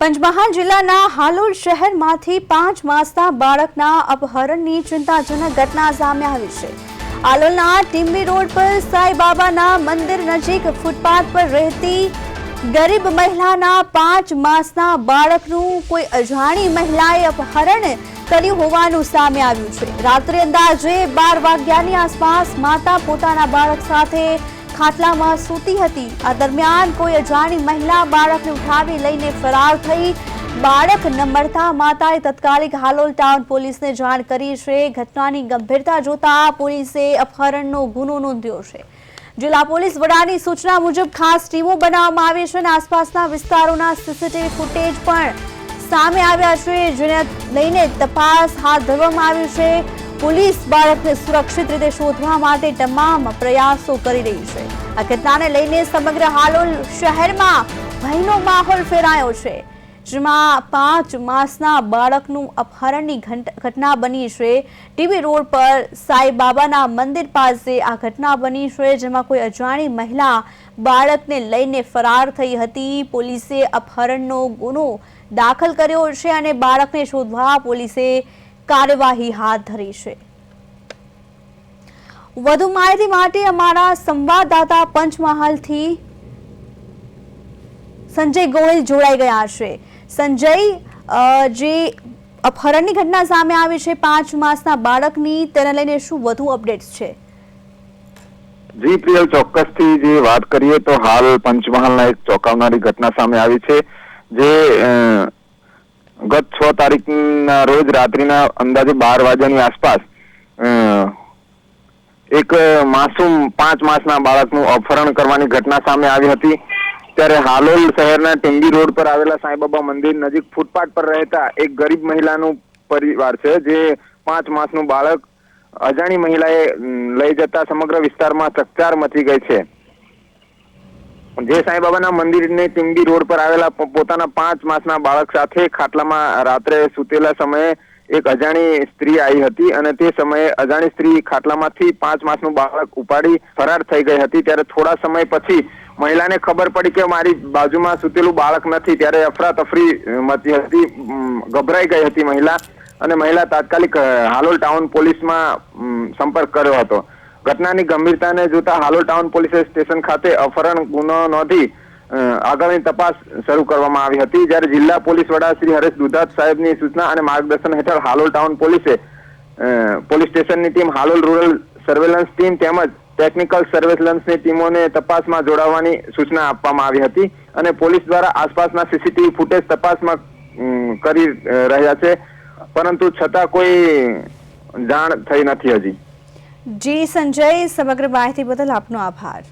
પંચમહાલ જિલ્લાના હાલોલ શહેરમાંથી પાંચ માસના બાળકના અપહરણની ચિંતાજનક ઘટના સામે આવી છે. હાલોલના ટીમ્બી રોડ પર સાંઈબાબાના મંદિર નજીક ફૂટપાથ પર રહેતી ગરીબ મહિલાના પાંચ માસના બાળકનું કોઈ અજાણી મહિલાએ અપહરણ કર્યું હોવાનું સામે આવ્યું છે. રાત્રે અંદાજે બાર વાગ્યાની આસપાસ માતા પોતાના બાળક સાથે ખાટલામાં સૂતી હતી. આ દરમિયાન કોઈ અજાણી મહિલા બાળકને ઉઠાવી લઈને ફરાર થઈ બાળક ન મળતા માતાએ તત્કાલિક હાલોલ ટાઉન પોલીસને જાણ કરી છે. ઘટનાની ગંભીરતા જોતા પોલીસે અપહરણનો ગુનો નોંધ્યો છે. જિલ્લા પોલીસ વડાની સૂચના મુજબ ખાસ ટીમો બનાવવામાં આવી છે અને આસપાસના વિસ્તારોના સીસીટીવી ફૂટેજ પણ સામે આવ્યા છે, જેને લઈને તપાસ હાથ ધરવામાં આવી છે. પોલીસ બાળકને સુરક્ષિત રીતે શોધવા માટે તમામ પ્રયાસો કરી રહી છે. આ ઘટનાને લઈને સમગ્ર હાલોલ શહેરમાં ભયનો માહોલ ફેરાયો છે. જેમાં પાંચ માસના બાળકનું અપહરણની ઘટના બની છે. ટીવી રોડ પર સાંઈબાબાના મંદિર પાસે આ ઘટના બની છે, જેમાં કોઈ અજાણી મહિલા બાળકને લઈને ફરાર થઈ હતી. પોલીસે અપહરણનો ગુનો દાખલ કર્યો છે અને બાળકને શોધવા પોલીસે કાર્યવાહી હાથ ધરી છે. વધુ માહિતી માટે અમારા સંવાદદાતા પંચમહાલથી સંજય ગોહિલ જોડાઈ ગયા છે. સંજય જે અપહરણની ઘટના સામે આવી છે, પાંચ માસના બાળકની, તેને લઈને શું વધુ અપડેટ્સ છે? જી, પ્રિયલ, ચોક્કસથી જે વાત કરીએ તો હાલ પંચમહાલના એક ચોંકાવનારી ઘટના સામે આવી છે, જે ગત છ તારીખના રોજ રાત્રિના અંદાજે બાર વાગ્યાની આસપાસ એક માસૂમ પાંચ માસના બાળકનું અપહરણ કરવાની ઘટના સામે આવી હતી. ત્યારે હાલોલ શહેરના ટીંગી રોડ પર આવેલા સાંઈબાબા મંદિર નજીક ફૂટપાથ પર રહેતા એક ગરીબ મહિલાનું પરિવાર છે, જે પાંચ માસનું બાળક અજાણી મહિલાએ લઈ જતા સમગ્ર વિસ્તારમાં ચકચાર મચી ગઈ છે. જે સાંઈબાબાના મંદિરને ટીંબી રોડ પર આવેલા પોતાના પાંચ માસના બાળક સાથે ખાટલામાં રાત્રે સૂતેલા સમયે એક અજાણી સ્ત્રી આવી હતી અને તે સમયે અજાણી સ્ત્રી ખાટલામાંથી પાંચ માસનું બાળક ઉપાડી ફરાર થઈ ગઈ હતી. ત્યારે થોડા સમય પછી મહિલાને ખબર પડી કે મારી બાજુમાં સૂતેલું બાળક નથી. ત્યારે અફરાતફરી મચી હતી ગભરાઈ ગઈ હતી મહિલા અને મહિલા તાત્કાલિક હાલોલ ટાઉન પોલીસમાં સંપર્ક કર્યો હતો. ઘટનાની ગંભીરતાને જોતા હાલોલ ટાઉન પોલીસે સ્ટેશન ખાતે અપહરણ, ગુનો નોંધી આગળની તપાસ શરૂ કરવામાં આવી હતી. જ્યારે જિલ્લા પોલીસ વડા શ્રી હરેશ દુધાત સાહેબની સૂચના અને માર્ગદર્શન હેઠળ હાલોલ ટાઉન પોલીસે પોલીસ સ્ટેશનની team Halol rural surveillance team તેમજ ટેકનિકલ સર્વેલન્સની ટીમોને તપાસમાં જોડાવાની સૂચના આપવામાં આવી હતી અને પોલીસ દ્વારા આસપાસના સીસીટીવી ફૂટેજ તપાસમાં કરી રહ્યા છે. પરંતુ છતાં કોઈ જાણ થઈ નથી હજી. જી સંજય સમગ્ર માહિતી બદલ આપનો આભાર.